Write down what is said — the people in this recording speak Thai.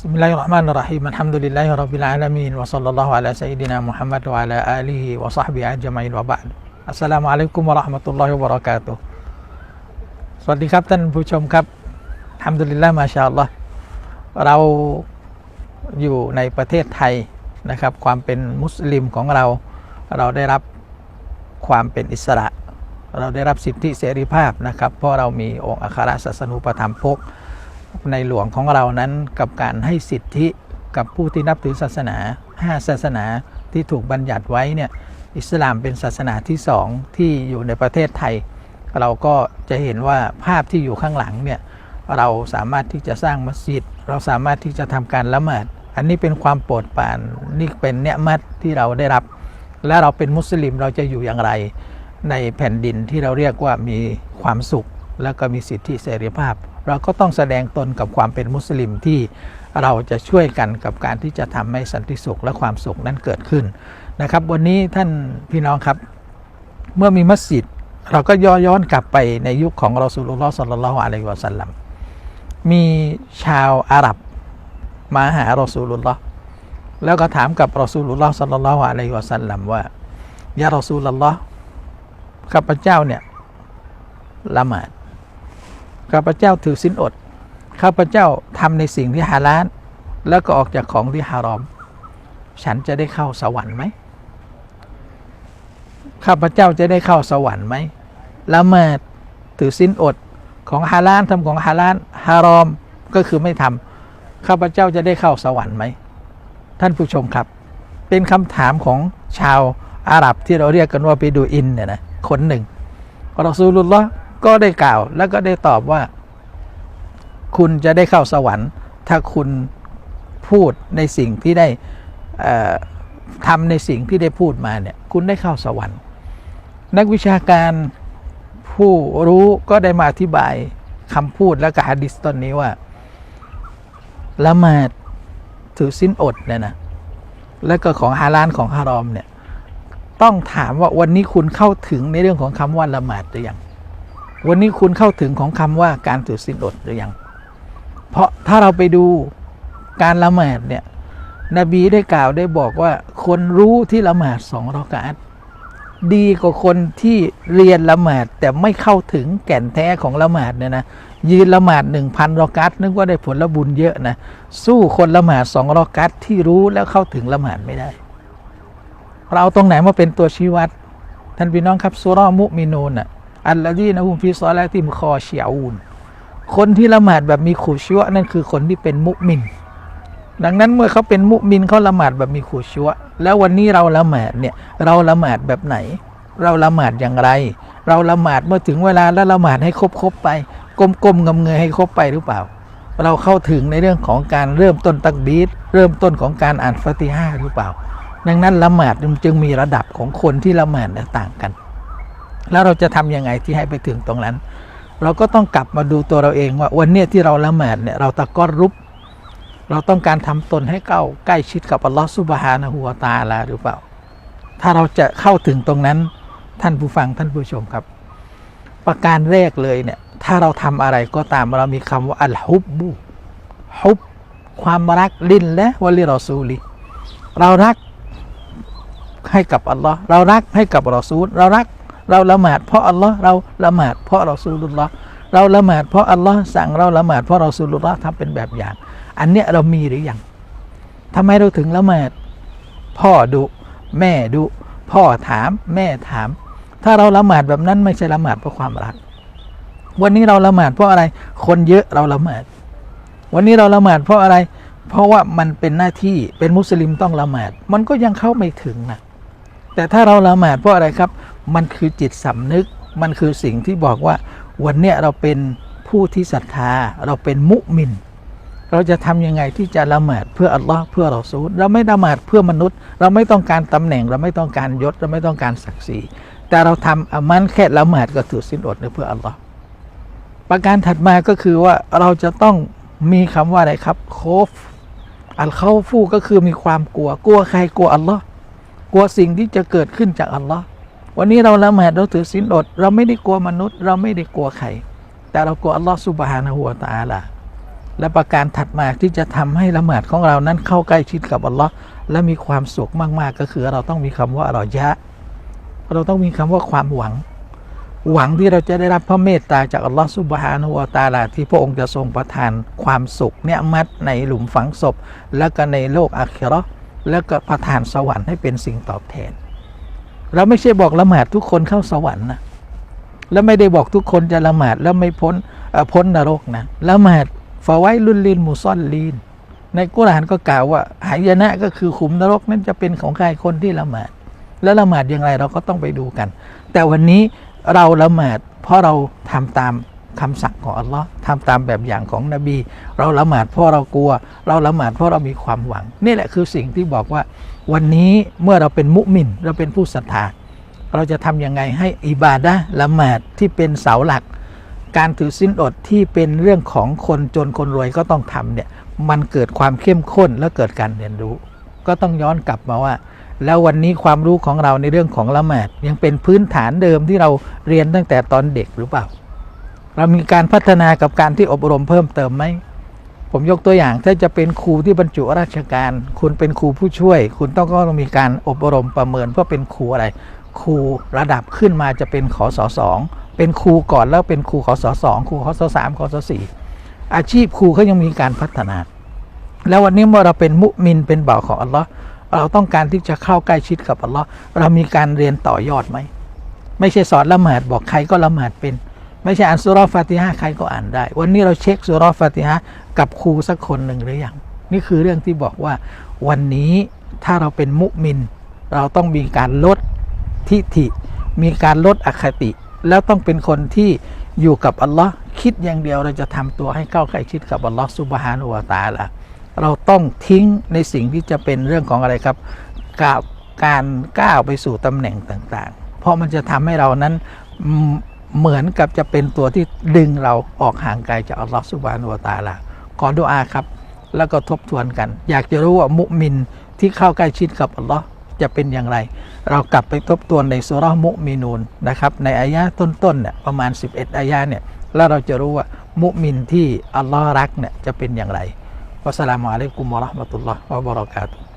بسم الله الرحمن الرحيم الحمد لله رب العالمين وصلى الله على سيدنا محمد وعلى آله وصحبه أجمعين وبعد السلام عليكم ورحمة الله وبركاته สวัสดีครับท่านผู้ชมครับทำดุลิลละมาชาอัลลอฮ์เราอยู่ในประเทศไทยนะครับ ความเป็นมุสลิมของเรา เราได้รับความเป็นอิสระ เราได้รับสิทธิเสรีภาพนะครับ เพราะเรามีองค์อัครศาสนูปถัมภก ในหลวงของเรานั้นกับการให้สิทธิกับผู้ที่นับถือศาสนา 5 ศาสนาที่ถูกบัญญัติไว้เนี่ยอิสลามเป็นศาสนาที่สองที่อยู่ในประเทศไทย เราก็จะเห็นว่าภาพที่อยู่ข้างหลังเนี่ยเราสามารถที่จะสร้างมัสยิด เราสามารถที่จะทำการละหมาดอันนี้เป็นความโปรดปรานนี่เป็นเนื้อมัดที่เราได้รับ และเราเป็นมุสลิมเราจะอยู่อย่างไร ในแผ่นดินที่เราเรียกว่ามีความสุข และก็มีสิทธิเสรีภาพ เราก็ต้องแสดงตนกับความเป็นมุสลิมที่เราจะช่วยกันกับการที่จะทำให้สันติสุขและความสุขนั้นเกิดขึ้นนะครับ วันนี้ท่านพี่น้องครับ เมื่อมีมัสยิดเราก็ย้อนย้อนกลับไปในยุคของรอสูลุลลอฮ์สัลลัลลอฮุอะลัยฮิวะสัลลัมมีชาวอาหรับมาหารอสูลุลลอฮ์แล้วก็ถามกับรอสูลุลลอฮ์สัลลัลลอฮุอะลัยฮิวะสัลลัมว่ายารอสูลุลลอฮ์ข้าพเจ้าเนี่ยละหมาด ข้าพเจ้าถือสินอด ข้าพเจ้าทำในสิ่งที่ฮาลาลแล้วก็ออกจากของที่ฮารอม ฉันจะได้เข้าสวรรค์ไหมข้าพเจ้าจะได้เข้าสวรรค์ไหมละเมิดถือสินอดของฮาลาลทำของฮาลาลฮารอมก็คือไม่ทำข้าพเจ้าจะได้เข้าสวรรค์ไหม ท่านผู้ชมครับ เป็นคำถามของชาวอาหรับที่เราเรียกกันว่าไปดูอินเนี่ยนะคนหนึ่งรอซูลุลลอฮ์ ก็ได้กล่าวแล้วก็ได้ตอบว่า คุณจะได้เข้าสวรรค์ ถ้าคุณพูดในสิ่งที่ได้ทำในสิ่งที่ได้พูดมาเนี่ยคุณได้เข้าสวรรค์ นักวิชาการผู้รู้ก็ได้มาอธิบายคำพูดและก็ฮะดิษต้นนี้ว่าละหมาดถือสิ้นอดเนี่ยนะแล้วก็ของฮาลานของฮารอมเนี่ยต้องถามว่าวันนี้คุณเข้าถึงในเรื่องของคำว่าละหมาดหรือยัง วันนี้คุณเข้าถึงของคำว่าการถือสินอดหรือยัง เพราะถ้าเราไปดูการละหมาดเนี่ย นบีได้กล่าวได้บอกว่า คนรู้ที่ละหมาดสองรอกาตดีกว่าคนที่เรียนละหมาดแต่ไม่เข้าถึงแก่นแท้ของละหมาดเนี่ยนะยืนละหมาดหนึ่งพันรอกัตนึกว่าได้ผลละบุญเยอะนะสู้คนละหมาดสองรอกัตที่รู้แล้วเข้าถึงละหมาดไม่ได้ เราตรงไหนมาเป็นตัวชี้วัด ท่านพี่น้องครับสุรมุมินูนอะ อัลลอฮีนะฮุมฟิซอลาติมคอเชียอูนคนที่ละหมาดแบบมีขุชัวนั่นคือคนที่เป็นมุมิน ดังนั้นเมื่อเขาเป็นมุมินเขาละหมาดแบบมีขุชัวแล้ววันนี้เราละหมาดเนี่ยเราละหมาดแบบไหน เราละหมาดอย่างไร เราละหมาดเมื่อถึงเวลาแล้วละหมาดให้ครบครบไปก้มๆงำเงยให้ครบไปหรือเปล่า เราเข้าถึงในเรื่องของการเริ่มต้นตักบีดเริ่มต้นของการอ่านฟาติฮ่าหรือเปล่า ดังนั้นละหมาดจึงมีระดับของคนที่ละหมาดต่างกัน แล้วเราจะทํำยังไงที่ให้ไปถึงตรงนั้น เราก็ต้องกลับมาดูตัวเราเองว่าวันนี้ที่เราละหมาดเนี่ยเราตะก้อนรุบเราต้องการทำตนให้เก้าใกล้ชิดกับอัลลอฮฺสุบฮานะฮูวาตาลาหรือเปล่า ถ้าเราจะเข้าถึงตรงนั้นท่านผู้ฟังท่านผู้ชมครับ ประการแรกเลยเนี่ยถ้าเราทำอะไรก็ตามเรามีคำว่าอัลฮุบบุฮุบความรักลินและวลิรอซูลีเรารักให้กับอัลลอฮ์เรารักให้กับรอซูลเรารัก เราละหมาดเพราะอัลลอฮ์เราละหมาดเพราะเรอซูลุลลอฮ์เราละหมาดเพราะอัลลอฮ์สั่งเราละหมาดเพราะเรอซูลุลลอฮ์ทำเป็นแบบอย่าง อันเนี้ยเรามีหรือยังทำไมเราถึงละหมาดพ่อดุแม่ดุพ่อถามแม่ถาม ถ้าเราละหมาดแบบนั้นไม่ใช่ละหมาดเพราะความรัก วันนี้เราละหมาดเพราะอะไร คนเยอะเราละหมาด วันนี้เราละหมาดเพราะอะไร เพราะว่ามันเป็นหน้าที่เป็นมุสลิมต้องละหมาด มันก็ยังเข้าไม่ถึงนะแต่ถ้าเราละหมาดเพราะอะไรครับ มันคือจิตสำนึก มันคือสิ่งที่บอกว่า วันเนี้ยเราเป็นผู้ที่ศรัทธา เราเป็นมุมิน เราจะทำยังไงที่จะละหมาดเพื่ออัลลอฮ์เพื่อเราซูลเราไม่ละหมาดเพื่อมนุษย์ เราไม่ต้องการตำแหน่ง เราไม่ต้องการยศ เราไม่ต้องการศักดิ์ศรี แต่เราทำอามันแค่ละหมาดก็ถือสินอดเพื่ออัลลอฮ์ประการถัดมาก็คือว่าเราจะต้องมีคำว่าอะไรครับโคฟอัลเข้าฟูก็คือมีความกลัว กลัวใครกลัวอัลลอฮ์กลัวสิ่งที่จะเกิดขึ้นจากอัลลอฮ์ วันนี้เราละหมาดเราถือสินอด เราไม่ได้กลัวมนุษย์ เราไม่ได้กลัวใคร แต่เรากลัวอัลลอฮ์สุบฮานะฮูวตาลาและประการถัดมาที่จะทำให้ละหมาดของเรานั้นเข้าใกล้ชิดกับอัลลอฮ์และมีความสุขมาก ๆ ก็คือเราต้องมีคำว่าเรายะ เราต้องมีคำว่าความหวัง หวังที่เราจะได้รับพระเมตตาจากอัลลอฮ์ซุบฮานะฮูวตาลาที่พระองค์จะทรงประทานความสุขเนี่ยมัดในหลุมฝังศพ แล้วก็ในโลกอาคิเราแล้วก็ประทานสวรรค์ให้เป็นสิ่งตอบแทน เราไม่ใช่บอกละหมาดทุกคนเข้าสวรรค์นะแล้วไม่ได้บอกทุกคนจะละหมาดแล้วไม่พ้นพ้นนรกนะละหมาดฟาไว้ลุนลินมุซอนลีน ในกุรอานก็กล่าวว่าหายนะก็คือขุมนรกนั้นจะเป็นของใครคนที่ละหมาด แล้วละหมาดอย่างไรเราก็ต้องไปดูกัน แต่วันนี้เราละหมาดเพราะเราทำตาม คำสั่งของอัลลอฮ์ทำตามแบบอย่างของนบี เราละหมาดเพราะเรากลัว เราละหมาดเพราะเรามีความหวัง นี่แหละคือสิ่งที่บอกว่า วันนี้เมื่อเราเป็นมุมิน เราเป็นผู้ศรัทธาเราจะทำยังไงให้อิบาดะละหมาดที่เป็นเสาหลัก การถือสินอดที่เป็นเรื่องของคนจนคนรวยก็ต้องทำเนี่ยมันเกิดความเข้มข้นและเกิดการเรียนรู้ ก็ต้องย้อนกลับมาว่าแล้ววันนี้ความรู้ของเราในเรื่องของละหมาดยังเป็นพื้นฐานเดิมที่เราเรียนตั้งแต่ตอนเด็กหรือเปล่า เรามีการพัฒนากับการที่อบรมเพิ่มเติมไหมผมยกตัวอย่างถ้าจะเป็นครูที่บรรจุราชการ คุณเป็นครูผู้ช่วย คุณต้องก็ต้องมีการอบรมประเมินเพื่อเป็นครูอะไร ครูระดับขึ้นมาจะเป็นขอสอสองเป็นครูก่อนแล้วเป็นครูขอสอสองครูขอสอสามขอสอสี่อาชีพครูเขายังมีการพัฒนา แล้ววันนี้เมื่อเราเป็นมุมินเป็นบ่าวของอัลลอฮ์เราต้องการที่จะเข้าใกล้ชิดกับอัลลอฮ์เรามีการเรียนต่อยอดไหมไม่ใช่สอนละหมาดบอกใครก็ละหมาดเป็น ไม่ใช่อ่านสุรฟาติฮะใครก็อ่านได้ วันนี้เราเช็คสุรฟาติฮะกับครูสักคนหนึ่งหรือยังนี่คือเรื่องที่บอกว่า วันนี้ถ้าเราเป็นมุมิน เราต้องมีการลดทิฐิ มีการลดอคติ แล้วต้องเป็นคนที่อยู่กับอัลลอฮ์คิดอย่างเดียวเราจะทำตัวให้เข้าใกล้ชิดกับอัลลอฮ์ซุบฮานุวะตาลาเราต้องทิ้งในสิ่งที่จะเป็นเรื่องของอะไรครับกาวการก้าวไปสู่ตำแหน่งต่างๆ เพราะมันจะทำให้เรานั้น เหมือนกับจะเป็นตัวที่ดึงเราออกห่างไกลจากอัลลอฮ์ซุบานุวตะอาลาขอดุอาครับ แล้วก็ทบทวนกัน อยากจะรู้ว่ามุมินที่เข้าใกล้ชิดกับอัลลอฮ์จะเป็นอย่างไร เรากลับไปทบทวนในสุรามุมินูนนะครับ ในอายะห์ต้นๆเนี่ยประมาณ 11 อายะห์เนี่ยแล้วเราจะรู้ว่ามุมินที่อัลลอฮ์รักเนี่ยจะเป็นอย่างไรวัสสลามุอะลัยกุมวะราะห์มะตุลลอฮ์วะบะเราะกาตุฮ์